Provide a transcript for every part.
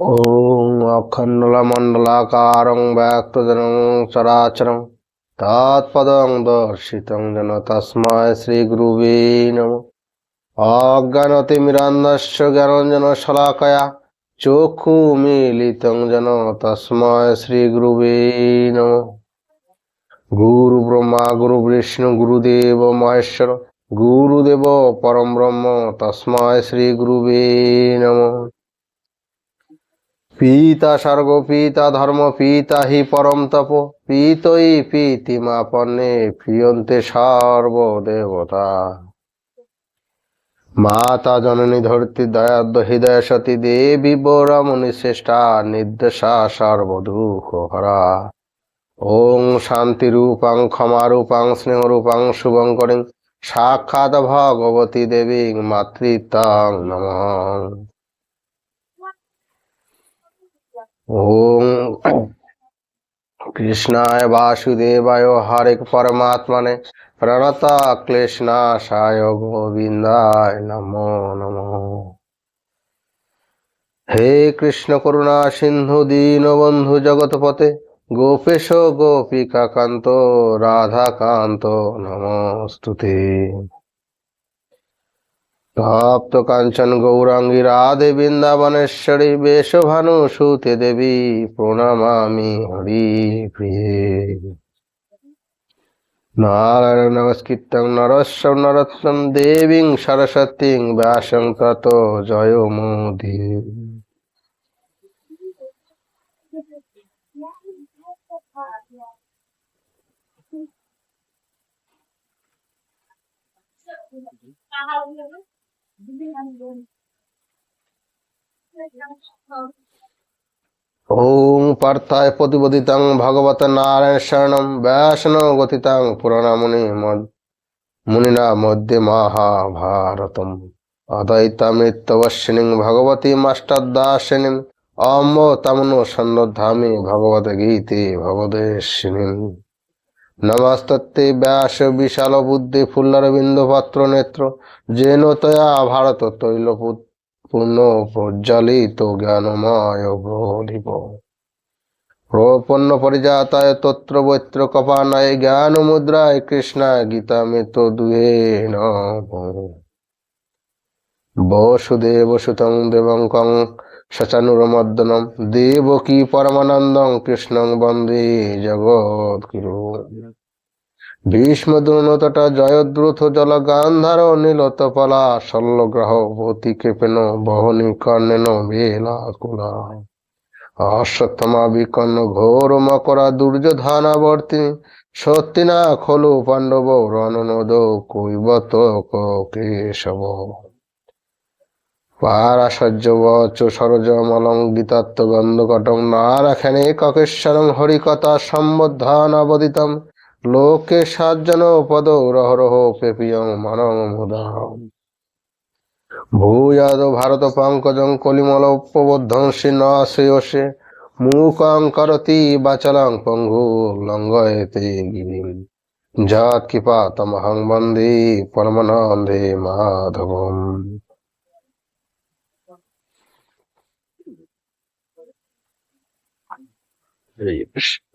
ॐ अखण्डलमण्डलाकारं व्यक्तजनं चराचरं तत्पदं दर्शितं जन तस्मै श्रीगुरुवे नमः अज्ञानतिमिरान्धस्य ज्ञानञ्जनशलाकया चक्षुमीलितं जन तस्मै श्रीगुरुवे नमः गुरुब्रह्मा गुरुविष्णु गुरुदेव महेश्वर गुरुदेव परं ब्रह्म तस्मै श्रीगुरुवे नमः পিতা স্বর্গ, পিতা ধর্ম, পিতা হি পরম তপ পিতই পিতিমাপন্নে প্রিয়ন্তে সর্বদেবতা। মাতা জননী ধরতি দয়াদ্দ হৃদয় সতী দেবী বরমণি শ্রেষ্ঠা, নির্দেশা সর্বদুঃখ হরা। ওং শান্তি রূপাং, ক্ষমা রূপাং, স্নেহ রূপাং, শুভং করিং, সাক্ষাৎ ভগবতী দেবী মাতৃতাং নমঃ। ওম কৃষ্ণায় বাসুদেবায় হরে পরমাত্মনে প্রণতা ক্লেশনাশায় গোবিন্দায় নমো নমঃ হে কৃষ্ণ করুণা সিন্ধু দীনবন্ধু জগৎপতে গোপেশ গোপিকা কান্ত রাধাকান্ত নমস্তুতে তপ্ত কাঞ্চন গৌরাঙ্গী রাধে বৃন্দাবনেশ্বরী বেশভানু সুতে দেবী প্রণমামি হরি প্রিয়ে। নারায়ণ নমস্কৃতং নরস্ব নরত্নম দেবীং সরস্বতীং ব্যাসং তত জয় মোদি। ওং পার্থায় প্রতিপদিতাং ভগবত নারায়ণ শরণম ব্যাসন গতিতাং পুরাণমুনি মুনিনা মধ্যে মহাভারতম অদ্বৈতামৃতবশ্বিনীং ভগবতী মাষ্টাদাসিনীং অম্ব তমনো সন্নধামি ভগবত গীতে ভগবদেশিনীং নমস্ততে ব্যাস, বিশাল বুদ্ধি, ফুল্লরবিন্দ পত্র নেত্র। যেন তয়া ভারত তৈলপুত পূর্ণ প্রজ্জ্বলিত জ্ঞানময় প্রদীপ প্রপন্ন পরিজাতায় তত্র বৈত্র কপানায় জ্ঞান মুদ্রায় কৃষ্ণায় গীতা মিত দুহে বসুদেব সুতং দেবঙ্কং শচানুরমর্দনম। দেবকী পরমানন্দং কৃষ্ণং বন্দে জগৎ ভীষ্ম দ্রোণতটা জয়দ্রুথ জল গান্ধার নীলতপলা শল্যগ্রহ পতি কেপেন বহনি কর্ণেন বেলা কুলা। অশ্বত্থমা বিকন্ন ঘোর মকরা দুর্যোধনাবর্তী সত্যি না খলু পাণ্ডব রণনদ কৈবত কেশব। পারাশয্য বচ সরজ মলং গীতাত্ম গন্ধ কটং নারাখেনে ককেশ্বরং হরিকথা সম্বদ্ধান অবদিতম লোকে সাজ্জন পদ রহ রহ পেপিয়ং মানং ভূয়াদ ভারত পঙ্কজং কলিমল উপবদ্ধংসি ন শ্রেয়সে মুখং করতি বাচলং পঙ্গু লঙ্ঘয়তে গিরিম। যৎ কৃপা তমহং বন্দে পরমানন্দে মাধবম। হরে কৃষ্ণ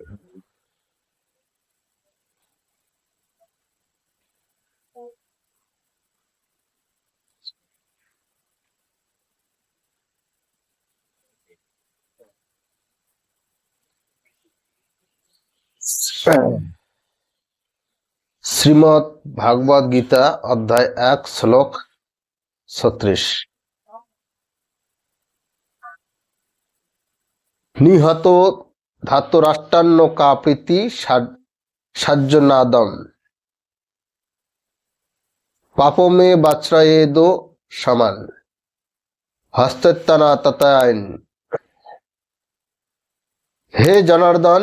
শ্রীমৎ ভাগবত গীতা অধ্যায় এক শ্লোক ছত্রিশ নিহত ধাতুরাষ্ট্রান্ন কা প্রীতি সাজ্জনাদম পাপমে বাচ্রায়েদো সমান। হস্তত্তানা ততায়ন। হে জনার্দন,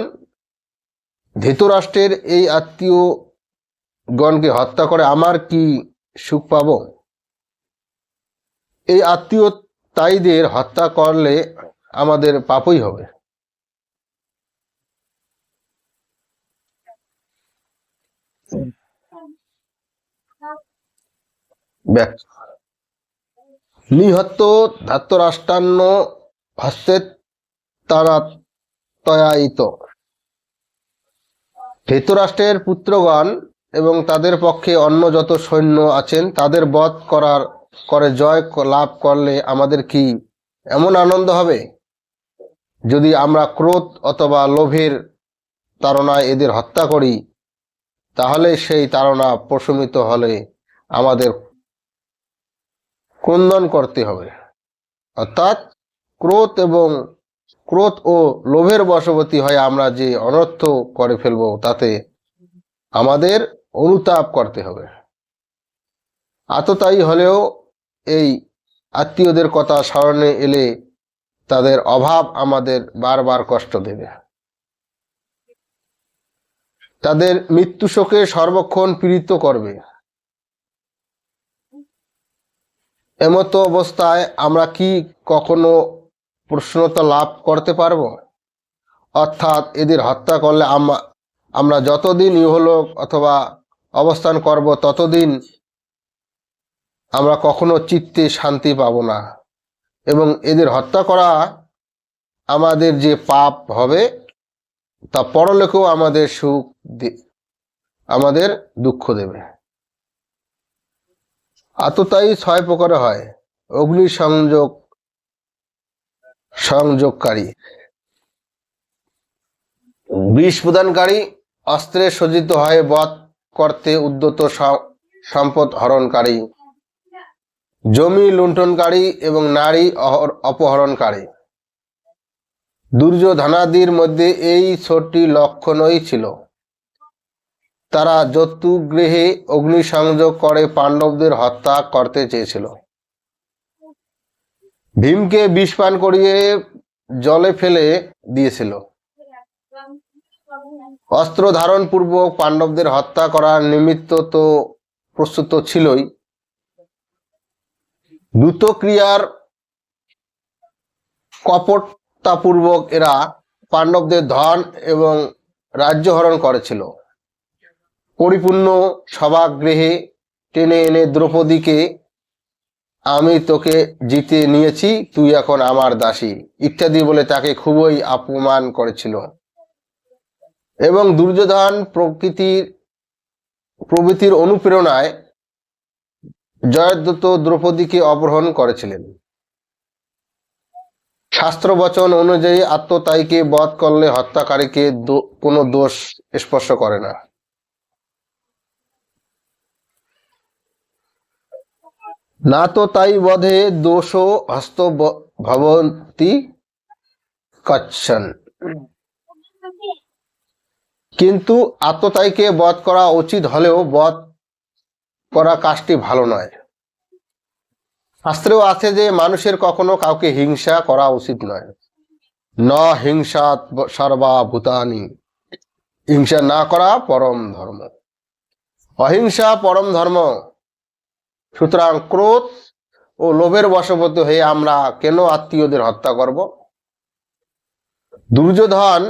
ধৃতরাষ্ট্রের এই আত্মীয় গণকে হত্যা করে আমার কি সুখ পাব? এই আত্মীয় তাইদের হত্যা করলে আমাদের পাপই হবে। নিহত ধাত্তরাষ্টান্ন হস্তে তারা তয়ায়িত ধৃতরাষ্ট্রের পুত্রগণ এবং তাদের পক্ষে অন্য যত সৈন্য আছেন, তাদের বধ করার, করে জয় লাভ করলে আমাদের কি এমন আনন্দ হবে? যদি আমরা ক্রোধ অথবা লোভের তাড়নায় এদের হত্যা করি, তাহলে সেই তাড়না প্রশমিত হলে আমাদের ক্রন্দন করতে হবে। অর্থাৎ ক্রোধ এবং ক্রোধ ও লোভের বশবর্তী হয়ে আমরা যে অনর্থ করে ফেলব, তাতে আমাদের অনুতাপ করতে হবে। আততায়ী হলেও এই আত্মীয়দের কথা স্মরণে এলে তাদের অভাব আমাদের বারবার কষ্ট দেবে। তাদের মৃত্যু শোকে সর্বক্ষণ পীড়িত করবে। এমতো অবস্থায় আমরা কি কখনো প্রশ্নতা লাভ করতে পারব? অর্থাৎ এদের হত্যা করলে আম- আমরা যতদিন ইহলোক অথবা অবস্থান করব ততদিন আমরা কখনো চিত্তে শান্তি পাব না। এবং এদের হত্যা করা আমাদের যে পাপ হবে, তা পরলোকেও আমাদের সুখ আমাদের দুঃখ দেবে। আততায়ী ছয় প্রকারে হয়। অগ্নি সংযোগ সংযোগকারী। বিষ প্রদানকারী, অস্ত্রে সজ্জিত হয়ে বধ করতে উদ্যত সম্পদ হরণকারী। জমি লুণ্ঠনকারী এবং নারী অপহরণকারী। দুর্যোধনাদির মধ্যে এই ছোটটি লক্ষণই ছিল। তারা যতুগৃহে অগ্নিসংযোগ করে পাণ্ডবদের হত্যা করতে চেয়েছিল। ভীমকে বিষ পান করিয়ে জলে ফেলে দিয়েছিল। অস্ত্র ধারণ পূর্বক পাণ্ডবদের হত্যা করার নিমিত্ত তো প্রস্তুত ছিলই। দ্রুত ক্রিয়ার কপটতাপূর্বক এরা পাণ্ডবদের ধন এবং রাজ্য হরণ করেছিল। পরিপূর্ণ সভাগৃহে টেনে এনে দ্রৌপদীকে, আমি তোকে জিতে নিয়েছি, তুই এখন আমার দাসী, ইত্যাদি বলে তাকে খুবই অপমান করেছিল। এবং দুর্যোধন প্রকৃতির, প্রভৃতির অনুপ্রেরণায় জয়দ্রত দ্রৌপদীকে অপহরণ করেছিলেন। শাস্ত্র বচন অনুযায়ী আত্মতায়ীকে বধ করলে হত্যাকারীকে কোনো দোষ স্পর্শ করে না। না তো তাই বধে দোষ হস্ত ভবন্তি কচ্ছন। কিন্তু আত্মতায়ীকে বধ করা উচিত হলেও বধ করা কাজটি ভালো নয়। শাস্ত্রেও আছে যে মানুষের কখনো কাউকে হিংসা করা উচিত নয়। ন হিংসা সর্বা ভূতানি। হিংসা না করা পরম ধর্ম। অহিংসা পরম ধর্ম সুতরাং ক্রোধ ও লোভের বশবর্তী হয়ে আমরা কেন আত্মীয়দের হত্যা করব? দুর্যোধন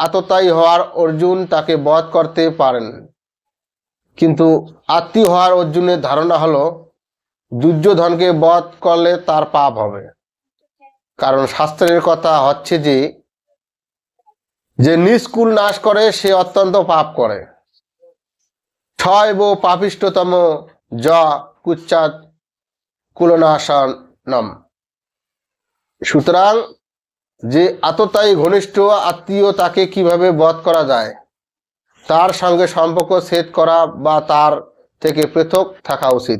আততায়ী হওয়ার অর্জুন তাকে বধ করতে পারেন। কিন্তু আত্মীয় হওয়ার অর্জুনের ধারণা হলো, দুর্যোধনকে বধ করলে তার পাপ হবে। কারণ শাস্ত্রের কথা হচ্ছে যে যে নিষ্কুল নাশ করে, সে অত্যন্ত পাপ করে। ছয় ও পাপিষ্টতম য কুচ্চাত কুলনাশনম সুতরাং যে আততায়ী ঘনিষ্ঠ আত্মীয় তাকে কীভাবে বধ করা যায়, তার সঙ্গে সম্পর্ক ছেদ করা বা তার থেকে পৃথক থাকা উচিত।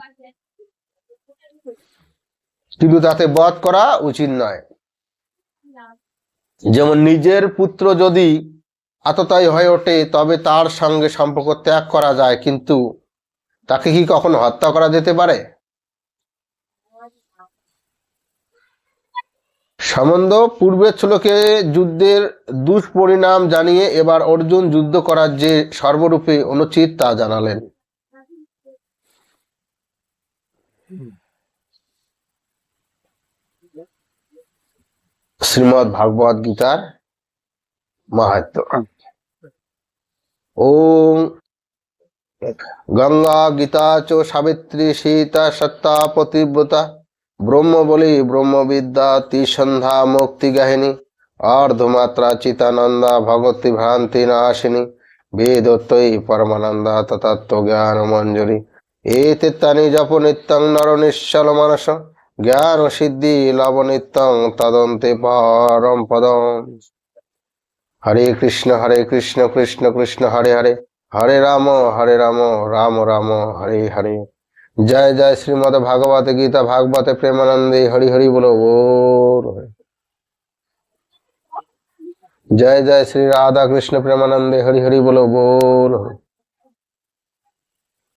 কিন্তু তাতে বধ করা উচিত নয়। যেমন নিজের পুত্র যদি আততায়ী হয়ে ওঠে, তবে তার সঙ্গে সম্পর্ক ত্যাগ করা যায়, কিন্তু তাকে কি কখনো হত্যা করা যেতে পারে? সম্বন্ধ পূর্বের শ্লোকে যুদ্ধের দুষ্পরিণাম জানিয়ে এবার অর্জুন যুদ্ধ করার যে সর্বরূপে অনুচিত তা জানালেন। শ্রীমদ ভাগবত গীতার মাহাত্ম ওম গঙ্গা, গীতা চ সাবিত্রী, সীতা, সত্তা, পতিব্রতা ব্রহ্ম বলি ব্রহ্মবিদ্যা তিসন্ধ্যা মুক্তি গাহিনী অর্ধমাত্রা চিতানন্দা ভগতি ভ্রান্তি নাশিনী বেদত্তই পরমানন্দা, তত্ত্ব জ্ঞান, মঞ্জুরি। এতিত্তানি জপ নিত্যং নর নিশ্চল মানস, জ্ঞান সিদ্ধি লব নিত্যং তদন্তে পরম পদম। হরে কৃষ্ণ হরে কৃষ্ণ কৃষ্ণ কৃষ্ণ, হরে হরে। হরে রাম হরে রাম রাম রাম, হরে হরে। জয় জয় শ্রীমদ ভাগবত গীতা, ভাগবত প্রেমানন্দে হরি হরি বলো গোর জয় জয় শ্রী রাধা কৃষ্ণ প্রেমানন্দে হরি হরি বলো গোর হরে